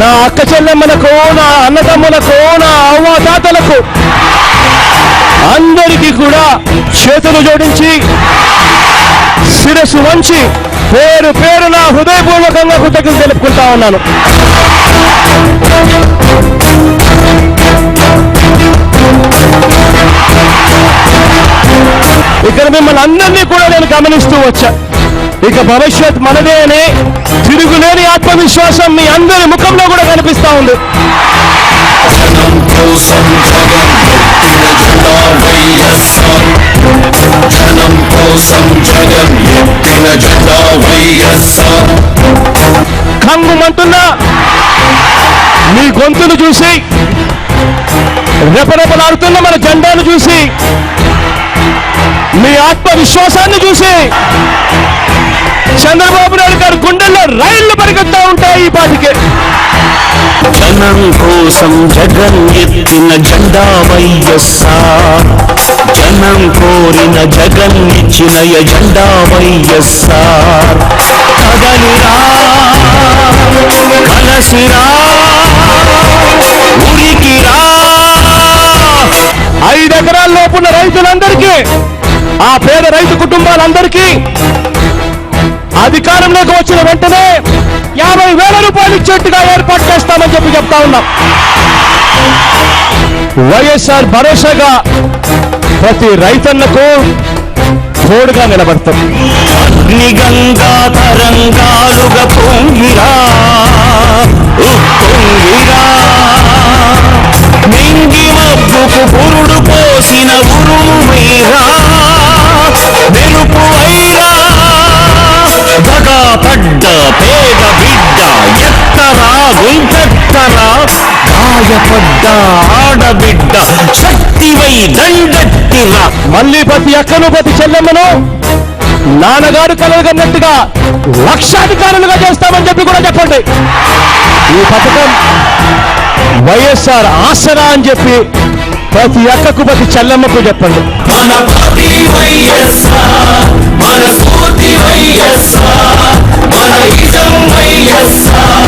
నా అక్క చెల్లెమ్మలకు నా అన్నదమ్ములకు నా అవ్వాతాతలకు అందరికీ కూడా చేతులు జోడించి శిరస్సు వంచి పేరు పేరున హృదయపూర్వకంగా కృతజ్ఞతలు తెలుపుకుంటా ఉన్నాను. ఇక్కడ మిమ్మల్ని అందరినీ కూడా నేను గమనిస్తూ వచ్చా. ఇక భవిష్యత్ మనదే అని తిరుగులేని ఆత్మవిశ్వాసం మీ అందరి ముఖంలో కూడా కనిపిస్తా ఉంది. కంగుమంటున్నా మీ గొంతును చూసి రెపరెపలాడుతున్న మన జెండాను చూసి మీ ఆత్మవిశ్వాసాన్ని చూసి చంద్రబాబు నాయుడు గారి గుండెల్లో రైళ్ళు పరిగెత్తా ఉంటాయి ఈ పాటికి. జనం కోసం జగన్ ఎత్తిన జెండా వైఎస్ఆర్. జనం కోరిన జగన్ ఇచ్చిన ఎజెండా వైఎస్ఆర్. కదలిరా కలసిరా ఉరికిరా. ఐదు ఎకరాల లోపున్న రైతులందరికీ ఆ పేద రైతు కుటుంబాలందరికీ వచ్చిన వెంటనే యాభై వేల రూపాయలు ఇచ్చేట్టుగా ఏర్పాటు చేస్తామని చెప్పి చెప్తా ఉన్నాం. వైఎస్ఆర్ భరోసాగా ప్రతి రైతన్నకు తోడుగా నిలబడతాం. నిగంగా గాయపడ్డ ఆడబిడ్డ శక్తివై దండెత్తిరా మళ్ళీ ప్రతి అక్కను ప్రతి చెల్లెమ్మను నాన్నగారు కలగన్నట్టుగా లక్షాధికారులుగా చేస్తామని చెప్పి కూడా చెప్పండి. ఈ పథకం వైఎస్ఆర్ ఆసరా అని చెప్పి ప్రతి అక్కకు ప్రతి చెల్లెమ్మకు చెప్పండి. మన పార్టీ వైఎస్ఆర్ మన స్ఫూర్తి వైఎస్ఆర్ మన ఇజం వైఎస్ఆర్.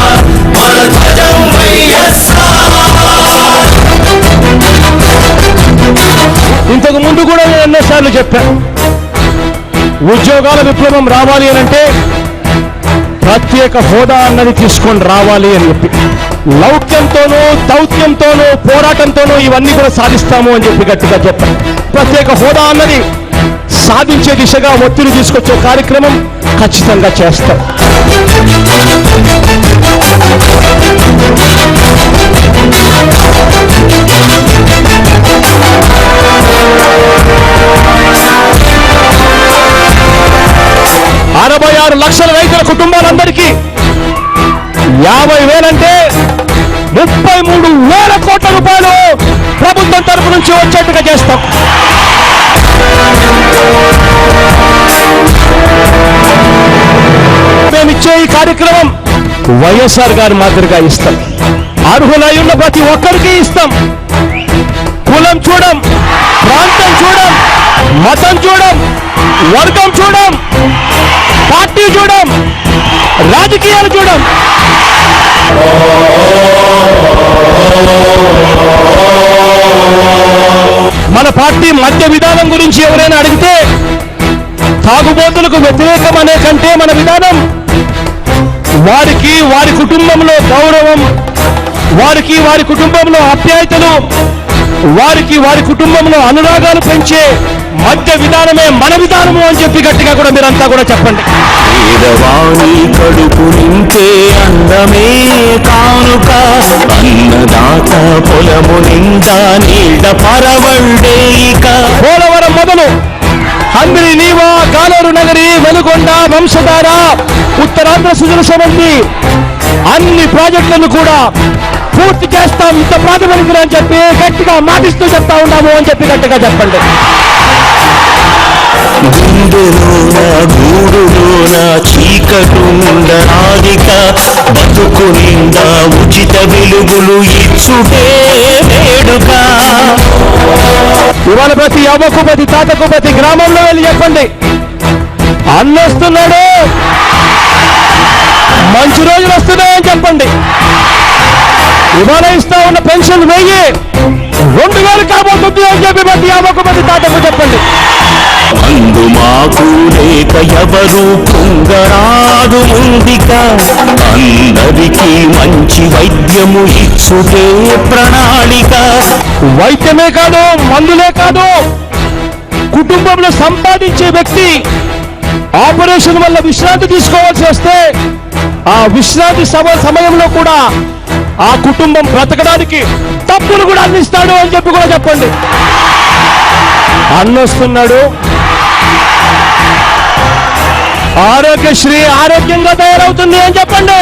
ఎన్నోసార్లు చెప్పాను ఉద్యోగాల విప్లవం రావాలి అని అంటే ప్రత్యేక హోదా అన్నది తీసుకొని రావాలి అని చెప్పి. లౌక్యంతోనూ దౌత్యంతోనూ పోరాటంతోనూ ఇవన్నీ కూడా సాధిస్తాము అని చెప్పి గట్టిగా చెప్పాను ప్రత్యేక హోదా అన్నది సాధించే దిశగా ఒత్తిడి తీసుకొచ్చే కార్యక్రమం ఖచ్చితంగా చేస్తాం. యాభై వేలంటే ముప్పై మూడు వేల కోట్ల రూపాయలు ప్రభుత్వం తరపు నుంచి వచ్చేట్టుగా చేస్తాం. మేమిచ్చే ఈ కార్యక్రమం వైఎస్ఆర్ గారి మాదిరిగా ఇస్తాం. అర్హులై ఉన్న ప్రతి ఒక్కరికి ఇస్తాం. కులం చూడం ప్రాంతం చూడం మతం చూడం వర్గం చూడం పార్టీ చూడం రాజకీయాలు చూడం. మన పార్టీ మద్య విధానం గురించి ఎవరైనా అడిగితే తాగుబోతులకు వ్యతిరేకం అనే కంటే మన విధానం. వారికి వారి కుటుంబంలో గౌరవం వారికి వారి కుటుంబంలో ఆప్యాయతలు వారికి వారి కుటుంబంలో అనురాగాలు పెంచే మధ్య విధానమే మన విధానము అని చెప్పి గట్టిగా కూడా మీరంతా కూడా చెప్పండి. పేదవాణి కడుపు నింపే అందమే కానుక అన్నదాత పొలము నిండా నీడ పరవళ్ళే ఇక. పోలవరం మొదలు. హంద్రి నీవా కాలేరు నగరి వెలుగొండ వంశధార ఉత్తరాంధ్ర సుజల సమంది అన్ని ప్రాజెక్టులను కూడా పూర్తి చేస్తాం. ఇంత ప్రాతిపదికలు అని చెప్పి గట్టిగా మాటిస్తూ చెప్తా ఉన్నాము అని చెప్పి గట్టిగా చెప్పండి. గుండెలోన గూడులోన చీకటుండరాదిక బతుకు నిండా ఉచిత వెలుగులు ఇచ్చుటే వేడుక. ఇవాళ ప్రతి అవ్వకు ప్రతి తాతకు ప్రతి గ్రామంలో వెళ్ళి చెప్పండి. అన్నొస్తున్నాడు. మంచి రోజులు వస్తున్నాయని చెప్పండి. ఇవాళ ఇస్తా ఉన్న పెన్షన్ వెయ్యి రెండు వేలు కాబోతుంది అని చెప్పి ప్రతి యాభై ప్రతి తాతకు చెప్పండి. అందు మాకు లేక ఎవరు పొంగరాదు ముందిక. అందరికీ మంచి వైద్యము ఇచ్చుటే ప్రణాళిక. వైద్యమే కాదు మందులే కాదు. కుటుంబంలో సంపాదించే వ్యక్తి ఆపరేషన్ వల్ల విశ్రాంతి తీసుకోవాల్సి వస్తే ఆ విశ్రాంతి సమ సమయంలో కూడా ఆ కుటుంబం బ్రతకడానికి డబ్బులు కూడా అందిస్తాడు అని చెప్పి కూడా చెప్పండి. అన్నొస్తున్నాడు. ఆరోగ్యశ్రీ ఆరోగ్యంగా తయారవుతుంది అని చెప్పండి.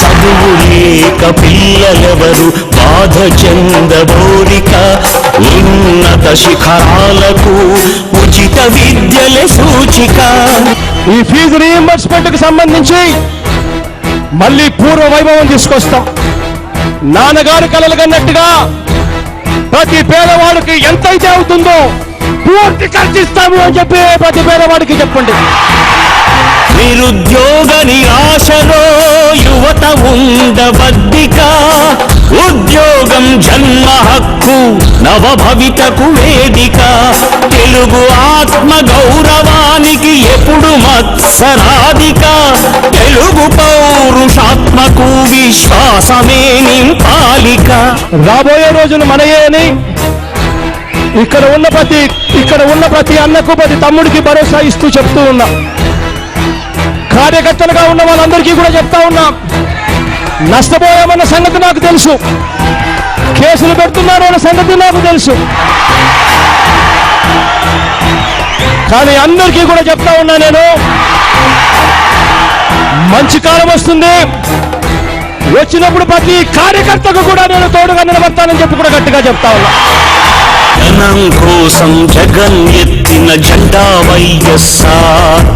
చదువు లేక పిల్లలెవరు? బాధ చెందబోరిక ఉన్నత శిఖరాలకు ఉచిత విద్యల సూచిక. ఈ ఫీజు రీఎంబర్స్మెంట్కు సంబంధించి మళ్ళీ పూర్వ వైభవం తీసుకొస్తాం. నాన్నగారు కలలు కన్నట్టుగా ప్రతి పేదవాడికి ఎంతైతే అవుతుందో పూర్తి ఖర్చిస్తాము అని చెప్పి ప్రతి పేదవాడికి చెప్పండి నిరుద్యోగ నిరాశలో యువత ఉండబద్దిక ఉద్యోగం జన్మ హక్కు నవభవితకు వేదిక. తెలుగు ఆత్మ గౌరవానికి ఎప్పుడు మత్సరాధిక తెలుగు పౌరుషాత్మకు విశ్వాసమే నింపాలిక. రాబోయే రోజులు మనయే అని ఇక్కడ ఉన్న ప్రతి ఇక్కడ ఉన్న ప్రతి అన్నకు ప్రతి తమ్ముడికి భరోసా ఇస్తూ చెప్తూ ఉన్నా. కార్యకర్తలుగా ఉన్న వాళ్ళందరికీ కూడా చెప్తా ఉన్నా. నష్టపోయామన్న సంగతి నాకు తెలుసు. కేసులు పెడుతున్నారు అన్న సంగతి నాకు తెలుసు. కానీ అందరికీ కూడా చెప్తా ఉన్నా నేను. మంచి కాలం వస్తుంది. వచ్చినప్పుడు ప్రతి కార్యకర్తకు కూడా నేను తోడుగా నిలబడతానని చెప్పి కూడా గట్టిగా చెప్తా ఉన్నా. జనం కోసం జగన్ ఎత్తిన జెండా వైఎస్ఆర్.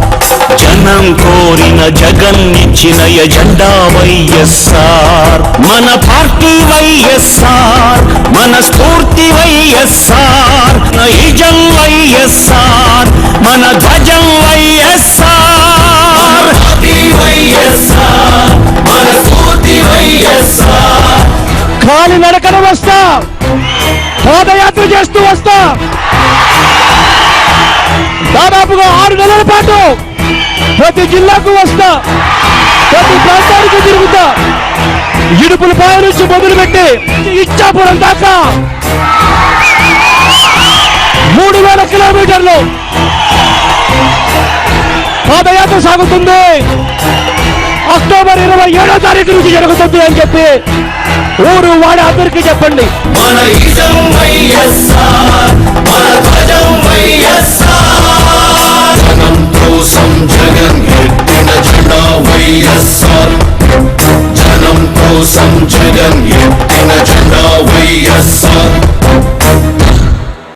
జనం కోరిన జగన్ ఇచ్చిన ఎజెండా వైఎస్ఆర్. మన పార్టీ వైఎస్ఆర్ మన స్ఫూర్తి వైఎస్ఆర్ నిజం వైఎస్ఆర్ మన ధ్వజం వైఎస్ఆర్ వైఎస్ఆర్ మన స్ఫూర్తి వైఎస్ఆర్. కాలి నడకన వస్తా. పాదయాత్ర చేస్తూ వస్తా. దాదాపుగా ఆరు నెలల పాటు ప్రతి జిల్లాకు వస్తా. ప్రతి ప్రాంతానికి తిరుగుతా. ఇడుపుల పాయ నుంచి మొదలుపెట్టి ఇచ్చాపురం దాకా. మూడు వేల కిలోమీటర్లు పాదయాత్ర సాగుతుంది. అక్టోబర్ ఇరవై ఏడో తారీఖు నుంచి జరుగుతుంది అని చెప్పి ఊరు వాడ అందరికీ చెప్పండి. మన ఇదం వైఎస్ఆర్